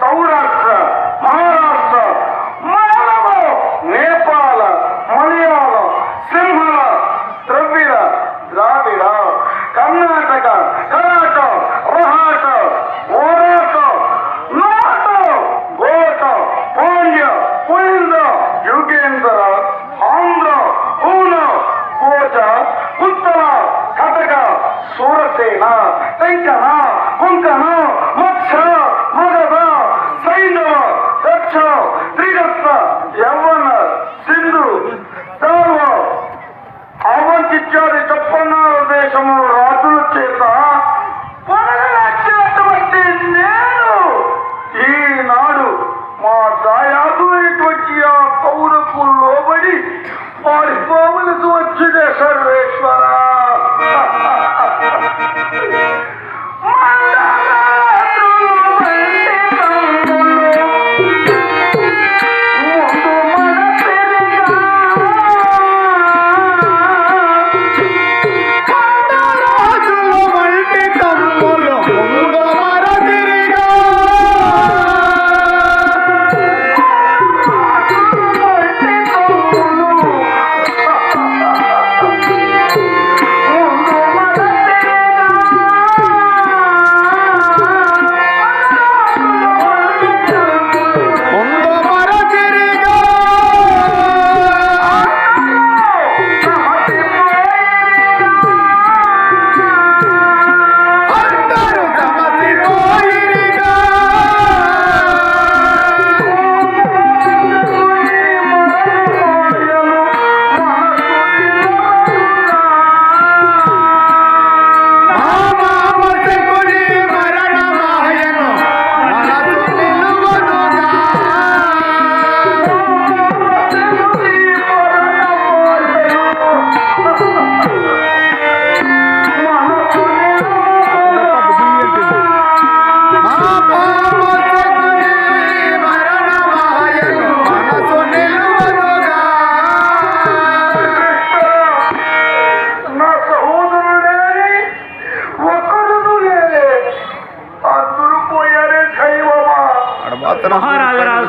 சௌராஷ்டிரா மகாராஷ்டிரா மலையாளம் நேபாள மலையாளம் சிம்ஹள திரவிட திராவிடம் கர்நாடகா கர்நாடகம் மகாட்டம் ஓராட்டம் நாட்டம் கோட்டம் பாண்டியம் புயந்தம் யுகேந்திர ஆந்திரம் பூனம் கோஜா உத்தரா கதகா சூரசேனா بشر الإسلام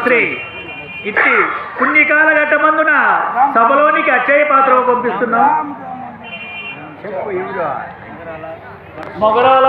కొన్ని ఇట్టి పుణ్యకాల ఘట్టమందున సభలోనికి అచ్చయ్య పాత్ర పంపిస్తున్నాం. మొగరాల